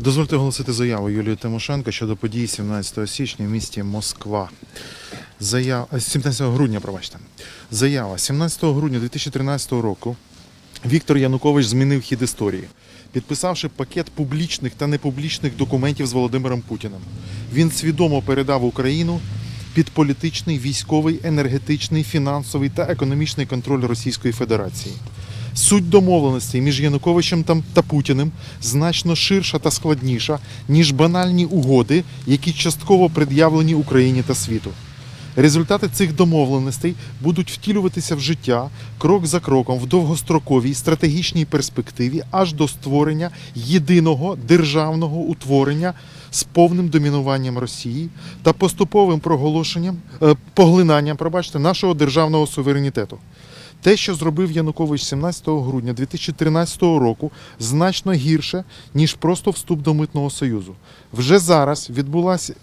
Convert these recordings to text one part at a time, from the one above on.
Дозвольте оголосити заяву Юлії Тимошенко щодо подій 17 січня в місті Москва. Заява 17 грудня, пробачте. Заява 17 грудня 2013 року. Віктор Янукович змінив хід історії, підписавши пакет публічних та непублічних документів з Володимиром Путіним. Він свідомо передав Україну під політичний, військовий, енергетичний, фінансовий та економічний контроль Російської Федерації. Суть домовленостей між Януковичем та- Путіним значно ширша та складніша, ніж банальні угоди, які частково пред'явлені Україні та світу. Результати цих домовленостей будуть втілюватися в життя крок за кроком в довгостроковій стратегічній перспективі аж до створення єдиного державного утворення з повним домінуванням Росії та поступовим проголошенням е, поглинанням, пробачте, нашого державного суверенітету. Те, що зробив Янукович 17 грудня 2013 року, значно гірше, ніж просто вступ до митного союзу. Вже зараз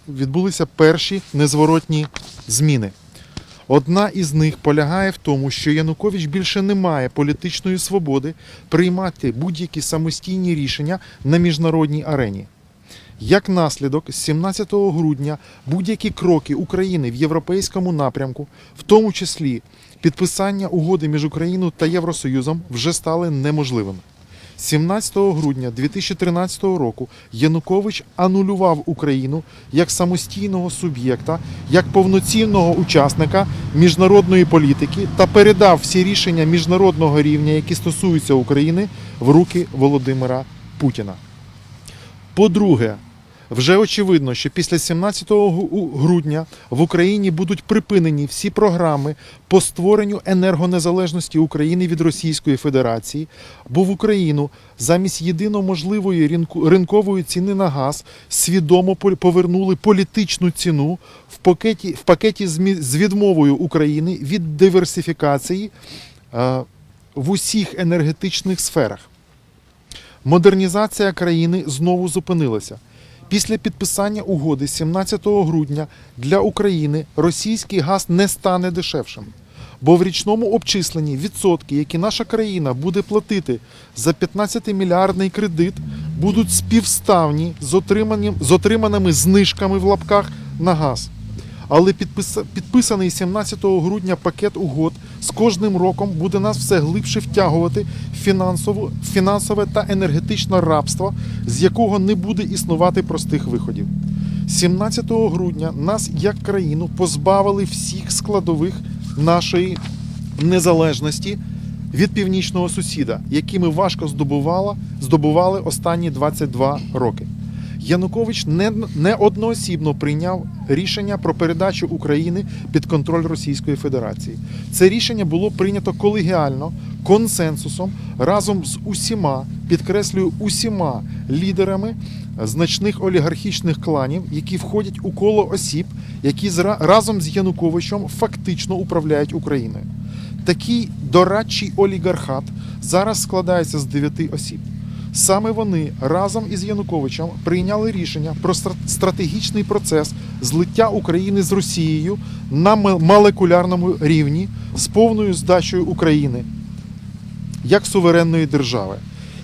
відбулися перші незворотні зміни. Одна із них полягає в тому, що Янукович більше не має політичної свободи приймати будь-які самостійні рішення на міжнародній арені. Як наслідок, з 17 грудня будь-які кроки України в європейському напрямку, в тому числі підписання угоди між Україною та Євросоюзом, вже стали неможливими. 17 грудня 2013 року Янукович анулював Україну як самостійного суб'єкта, як повноцінного учасника міжнародної політики та передав всі рішення міжнародного рівня, які стосуються України, в руки Володимира Путіна. По-друге, вже очевидно, що після 17 гру- грудня в Україні будуть припинені всі програми по створенню енергонезалежності України від Російської Федерації, бо в Україну замість єдино можливої ринкової ціни на газ свідомо повернули політичну ціну в пакеті, в пакеті з відмовою України від диверсифікації е, в усіх енергетичних сферах. Модернізація країни знову зупинилася. Після підписання угоди 17 грудня для України російський газ не стане дешевшим. Бо в річному обчисленні відсотки, які наша країна буде платити за 15-мільярдний кредит, будуть співставні з, отриманим, з отриманими знижками в лапках на газ. Але підпис... підписаний 17 грудня пакет угод з кожним роком буде нас все глибше втягувати фінансову... фінансове та енергетичне рабство, з якого не буде існувати простих виходів. 17 грудня нас, як країну, позбавили всіх складових нашої незалежності від північного сусіда, які ми важко здобувала, здобували останні 22 роки. Янукович не, не одноосібно прийняв рішення про передачу України під контроль Російської Федерації. Це рішення було прийнято колегіально, консенсусом разом з усіма, підкреслюю, усіма лідерами значних олігархічних кланів, які входять у коло осіб, які разом з Януковичем фактично управляють Україною. Такий дорадчий олігархат зараз складається з дев'яти осіб. Саме вони разом із Януковичем прийняли рішення про стратегічний процес злиття України з Росією на молекулярному рівні з повною здачею України як суверенної держави.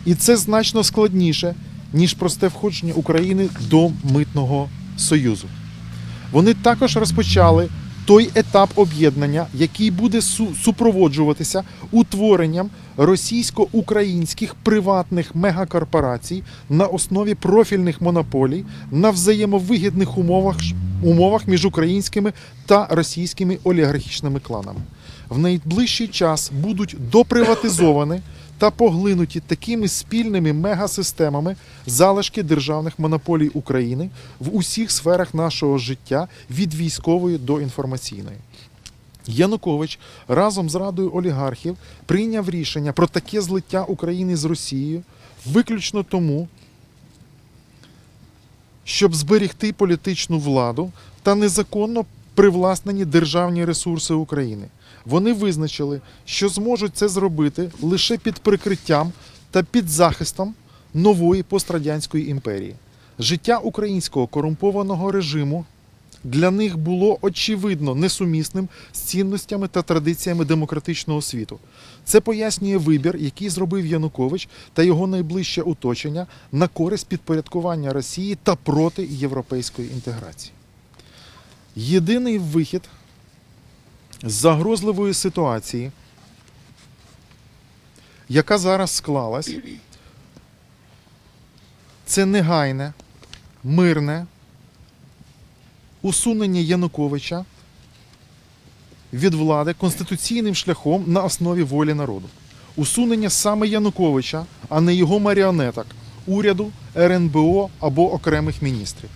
І це значно складніше, ніж просте входження України до митного союзу. Вони також розпочали той етап об'єднання, який буде супроводжуватися утворенням російсько-українських приватних мегакорпорацій на основі профільних монополій на взаємовигідних умовах, умовах між українськими та російськими олігархічними кланами. В найближчий час будуть доприватизовані та поглинуті такими спільними мегасистемами залишки державних монополій України в усіх сферах нашого життя від військової до інформаційної. Янукович разом з Радою олігархів прийняв рішення про таке злиття України з Росією виключно тому, щоб зберегти політичну владу та незаконно привласнені державні ресурси України. Вони визначили, що зможуть це зробити лише під прикриттям та під захистом нової пострадянської імперії. Життя українського корумпованого режиму для них було очевидно несумісним з цінностями та традиціями демократичного світу. Це пояснює вибір, який зробив Янукович та його найближче оточення на користь підпорядкування Росії та проти європейської інтеграції. Єдиний вихід з загрозливої ситуації, яка зараз склалась, це негайне, мирне усунення Януковича від влади конституційним шляхом на основі волі народу. Усунення саме Януковича, а не його маріонеток, уряду, РНБО або окремих міністрів.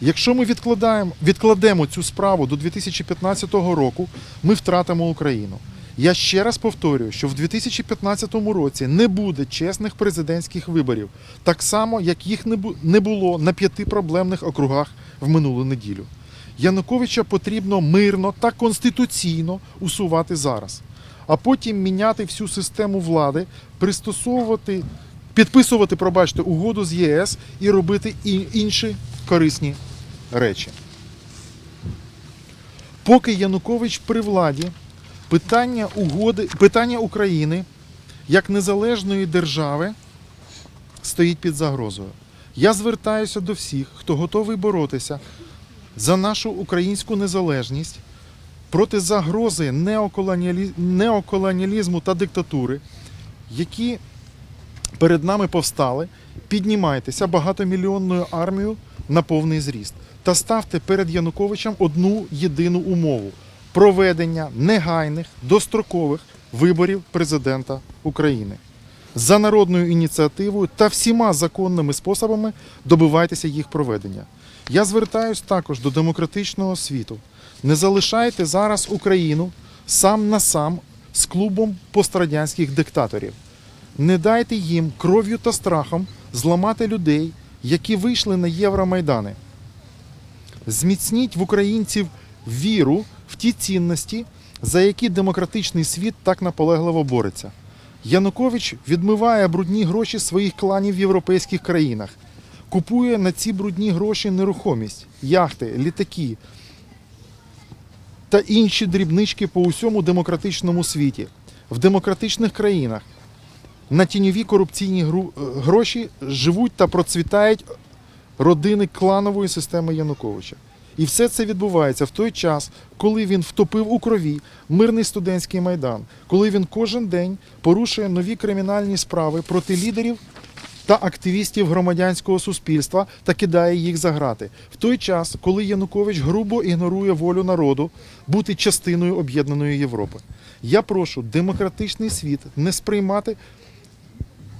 Якщо ми відкладаємо, відкладемо цю справу до 2015 року, ми втратимо Україну. Я ще раз повторюю, що в 2015 році не буде чесних президентських виборів, так само, як їх не було на п'яти проблемних округах в минулу неділю. Януковича потрібно мирно та конституційно усувати зараз, а потім міняти всю систему влади, пристосовувати, підписувати, пробачте, угоду з ЄС і робити інші корисні речі. Поки Янукович при владі, питання угоди, питання України як незалежної держави стоїть під загрозою. Я звертаюся до всіх, хто готовий боротися за нашу українську незалежність проти загрози неоколоніалізму та диктатури, які перед нами повстали. Піднімайтеся багатомільйонною армією на повний зріст та ставте перед Януковичем одну єдину умову проведення негайних дострокових виборів президента України. За народною ініціативою та всіма законними способами добивайтеся їх проведення. Я звертаюсь також до демократичного світу. Не залишайте зараз Україну сам на сам з клубом пострадянських диктаторів. Не дайте їм кров'ю та страхом зламати людей, які вийшли на Євромайдани. Зміцніть в українців віру в ті цінності, за які демократичний світ так наполегливо бореться. Янукович відмиває брудні гроші своїх кланів в європейських країнах, купує на ці брудні гроші нерухомість, яхти, літаки та інші дрібнички по усьому демократичному світі. В демократичних країнах на тіньові корупційні е, гроші живуть та процвітають родини кланової системи Януковича. І все це відбувається в той час, коли він втопив у крові мирний студентський майдан, коли він кожен день порушує нові кримінальні справи проти лідерів та активістів громадянського суспільства та кидає їх за грати. В той час, коли Янукович грубо ігнорує волю народу бути частиною об'єднаної Європи. Я прошу демократичний світ не сприймати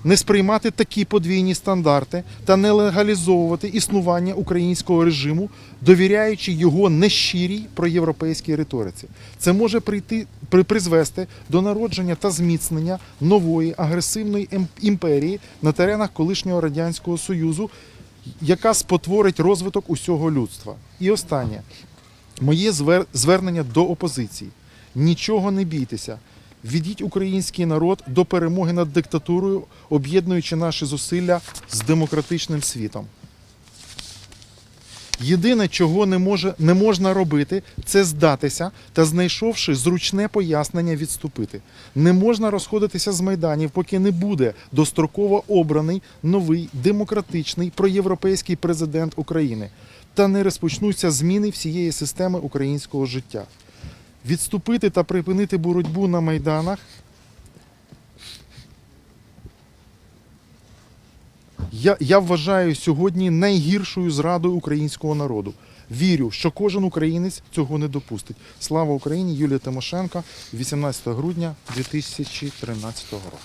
не сприймати такі подвійні стандарти та не легалізовувати існування українського режиму, довіряючи його нещирій проєвропейській риториці. Це може прийти при призвести до народження та зміцнення нової агресивної ем- імперії на теренах колишнього радянського союзу, яка спотворить розвиток усього людства. І останнє моє звер- звернення до опозиції. Нічого не бійтеся. Відіть український народ до перемоги над диктатурою, об'єднуючи наші зусилля з демократичним світом. Єдине, чого не, може, не можна робити, це здатися та, знайшовши зручне пояснення, відступити. Не можна розходитися з майданів, поки не буде достроково обраний новий демократичний проєвропейський президент України та не розпочнуться зміни всієї системи українського життя. Відступити та припинити боротьбу на майданах. Я, я вважаю сьогодні найгіршою зрадою українського народу. Вірю, що кожен українець цього не допустить. Слава Україні! Юлія Тимошенко, 18 грудня 2013 року.